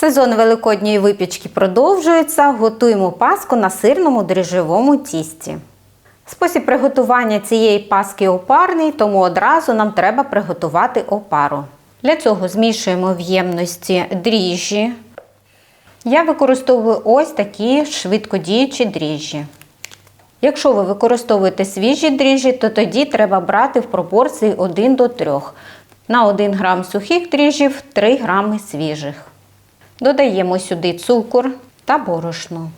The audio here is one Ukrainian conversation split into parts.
Сезон великодньої випічки продовжується. Готуємо паску на сирному дріжджовому тісті. Спосіб приготування цієї паски опарний, тому одразу нам треба приготувати опару. Для цього змішуємо в ємності дріжджі. Я використовую ось такі швидкодіючі дріжджі. Якщо ви використовуєте свіжі дріжджі, то тоді треба брати в пропорції 1 до 3. На 1 грам сухих дріжджів 3 грами свіжих. Додаємо сюди цукор та борошно.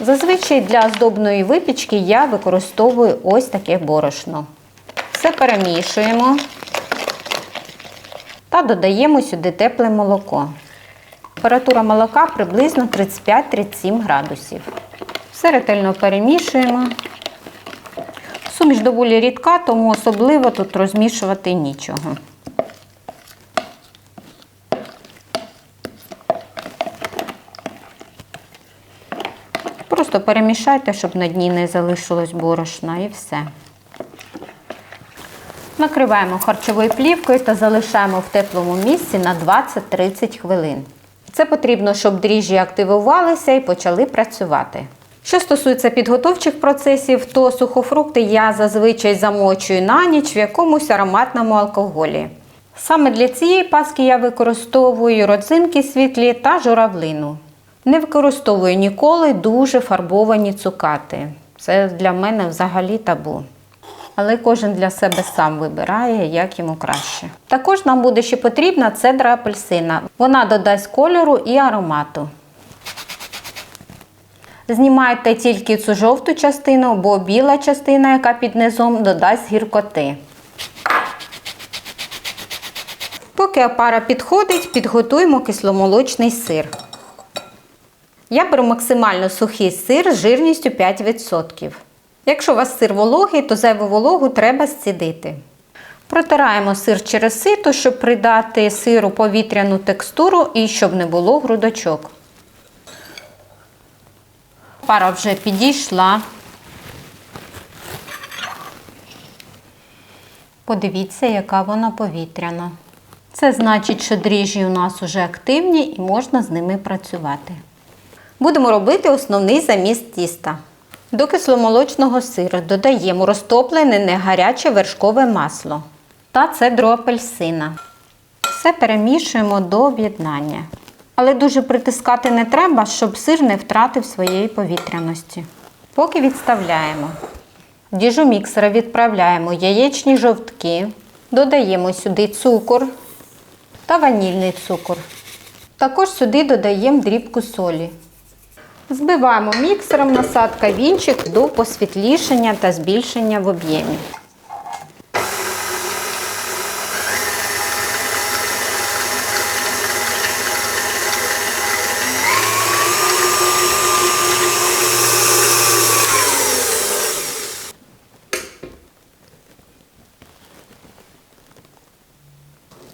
Зазвичай для оздобної випічки я використовую ось таке борошно. Все перемішуємо та додаємо сюди тепле молоко. Температура молока приблизно 35-37 градусів. Все ретельно перемішуємо. Суміш доволі рідка, тому особливо тут розмішувати нічого. Просто перемішайте, щоб на дні не залишилось борошна і все. Накриваємо харчовою плівкою та залишаємо в теплому місці на 20-30 хвилин. Це потрібно, щоб дріжджі активувалися і почали працювати. Що стосується підготовчих процесів, то сухофрукти я зазвичай замочую на ніч в якомусь ароматному алкоголі. Саме для цієї паски я використовую родзинки світлі та журавлину. Не використовую ніколи дуже фарбовані цукати. Це для мене взагалі табу. Але кожен для себе сам вибирає, як йому краще. Також нам буде ще потрібна цедра апельсина. Вона додасть кольору і аромату. Знімайте тільки цю жовту частину, бо біла частина, яка під низом, додасть гіркоти. Поки опара підходить, підготуємо кисломолочний сир. Я беру максимально сухий сир з жирністю 5%. Якщо у вас сир вологий, то зайву вологу треба зцідити. Протираємо сир через сито, щоб придати сиру повітряну текстуру і щоб не було грудочок. Пара вже підійшла. Подивіться, яка вона повітряна. Це значить, що дріжджі у нас вже активні і можна з ними працювати. Будемо робити основний заміст тіста. До кисломолочного сиру додаємо розтоплене негаряче вершкове масло та цедру апельсина. Все перемішуємо до об'єднання. Але дуже притискати не треба, щоб сир не втратив своєї повітряності. Поки відставляємо. В діжу міксера відправляємо яєчні жовтки, додаємо сюди цукор та ванільний цукор. Також сюди додаємо дрібку солі. Збиваємо міксером насадка вінчик до посвітлішення та збільшення в об'ємі.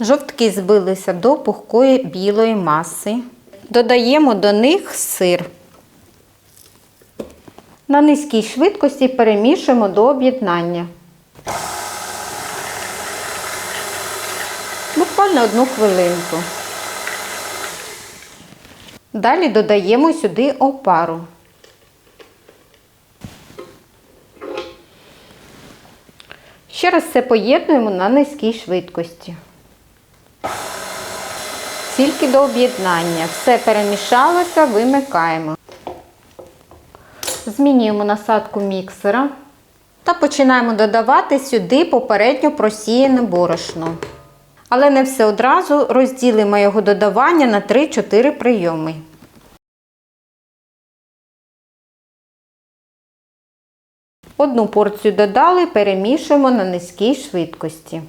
Жовтки збилися до пухкої білої маси. Додаємо до них сир. На низькій швидкості перемішуємо до об'єднання. Буквально одну хвилинку. Далі додаємо сюди опару. Ще раз це поєднуємо на низькій швидкості. Тільки до об'єднання. Все перемішалося, вимикаємо. Змінюємо насадку міксера та починаємо додавати сюди попередньо просіяне борошно. Але не все одразу розділимо його додавання на 3-4 прийоми. Одну порцію додали, перемішуємо на низькій швидкості.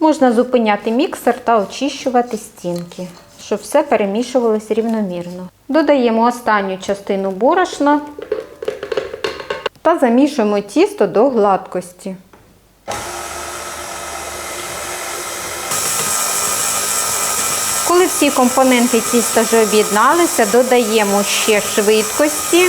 Можна зупиняти міксер та очищувати стінки, щоб все перемішувалось рівномірно. Додаємо останню частину борошна та замішуємо тісто до гладкості. Коли всі компоненти тіста вже об'єдналися, додаємо ще швидкості.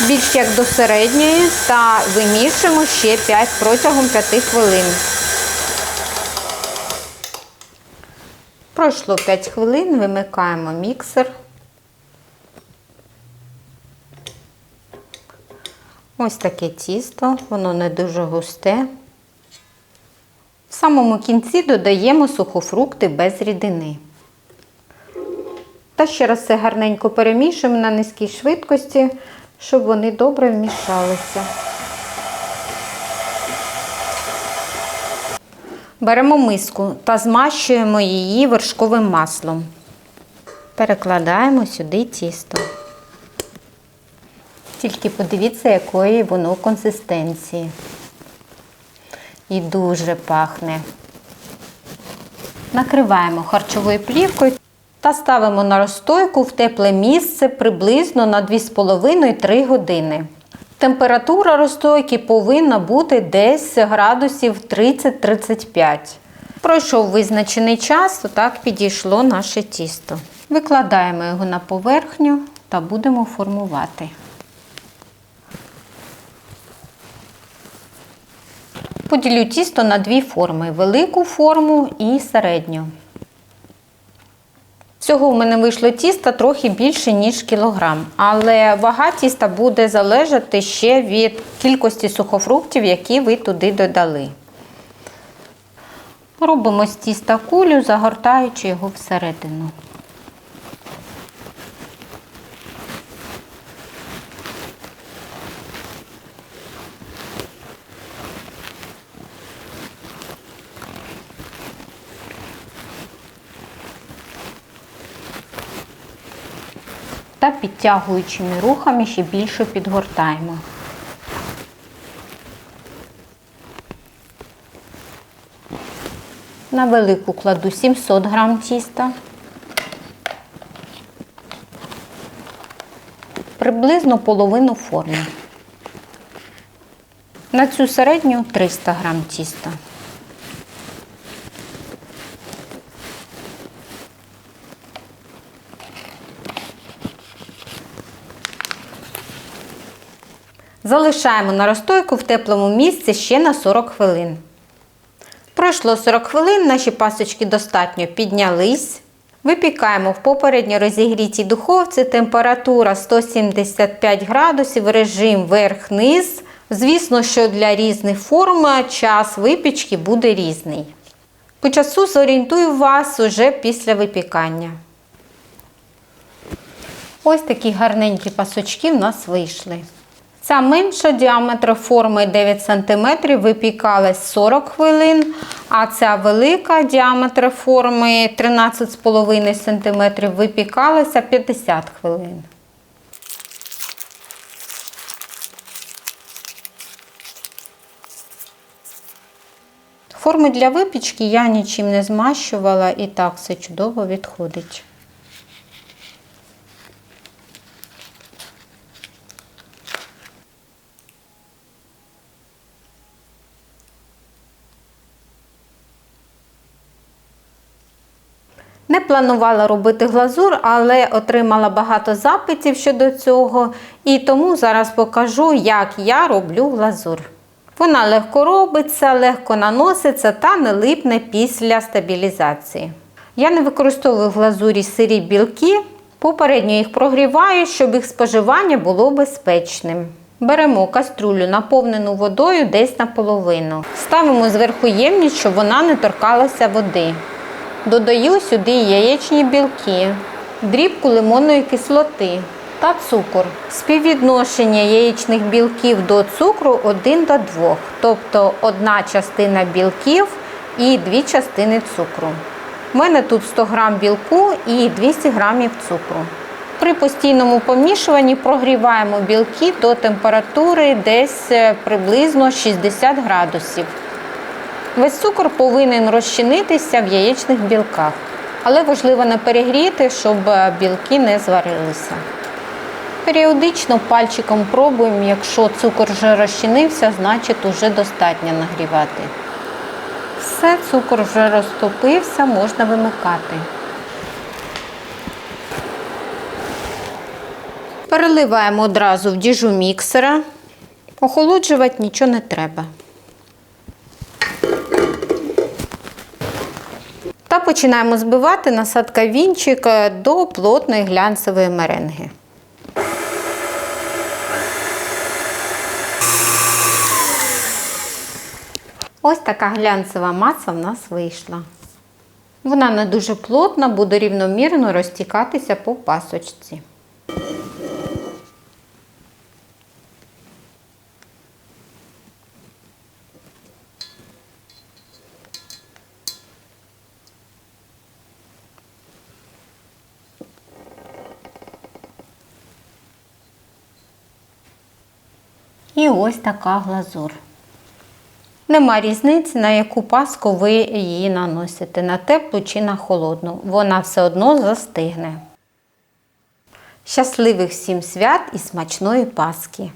більш як до середньої та вимішуємо ще 5 протягом 5 хвилин. Пройшло 5 хвилин, вимикаємо міксер. Ось таке тісто, воно не дуже густе. В самому кінці додаємо сухофрукти без рідини. Та ще раз все гарненько перемішуємо на низькій швидкості, щоб вони добре вмішалися. Беремо миску та змащуємо її вершковим маслом. Перекладаємо сюди тісто. Тільки подивіться, якої воно консистенції. І дуже пахне. Накриваємо харчовою плівкою та ставимо на розстойку в тепле місце приблизно на 2,5-3 години. Температура розстойки повинна бути десь градусів 30-35. Пройшов визначений час, отак підійшло наше тісто. Викладаємо його на поверхню та будемо формувати. Поділю тісто на дві форми: велику форму і середню. Всього в мене вийшло тіста трохи більше, ніж кілограм, але вага тіста буде залежати ще від кількості сухофруктів, які ви туди додали. Робимо з тіста кулю, загортаючи його всередину. Та підтягуючими рухами ще більше підгортаємо. На велику кладу 700 грам тіста. Приблизно половину форми. На цю середню 300 грам тіста. Залишаємо на розстойку в теплому місці ще на 40 хвилин. Пройшло 40 хвилин, наші пасочки достатньо піднялись. Випікаємо в попередньо розігрітій духовці температура 175 градусів, режим верх-низ. Звісно, що для різних форм час випічки буде різний. По часу зорієнтую вас уже після випікання. Ось такі гарненькі пасочки в нас вийшли. Ця менша діаметр форми 9 см випікалась 40 хвилин, а ця велика діаметр форми 13,5 см випікалася 50 хвилин. Форми для випічки я нічим не змащувала і так все чудово відходить. Не планувала робити глазур, але отримала багато запитів щодо цього, і тому зараз покажу, як я роблю глазур. Вона легко робиться, легко наноситься та не липне після стабілізації. Я не використовую в глазурі сирі білки, попередньо їх прогріваю, щоб їх споживання було безпечним. Беремо каструлю, наповнену водою десь наполовину. Ставимо зверху ємність, щоб вона не торкалася води. Додаю сюди яєчні білки, дрібку лимонної кислоти та цукор. Співвідношення яєчних білків до цукру 1 до 2, тобто одна частина білків і дві частини цукру. У мене тут 100 г білку і 200 г цукру. При постійному помішуванні прогріваємо білки до температури десь е, приблизно 60 градусів. Весь цукор повинен розчинитися в яєчних білках, але важливо не перегріти, щоб е, білки не зварилися. Періодично пальчиком пробуємо, якщо цукор вже розчинився, значить вже достатньо нагрівати. Все, цукор вже розтопився, можна вимикати. Переливаємо одразу в діжу міксера. Охолоджувати нічого не треба. Та починаємо збивати насадка вінчика до плотної глянцевої меренги. Ось така глянцева маса в нас вийшла. Вона не дуже плотна, буде рівномірно розтікатися по пасочці. І ось така глазур. Нема різниці, на яку паску ви її наносите, на теплу чи на холодну. Вона все одно застигне. Щасливих всім свят і смачної паски!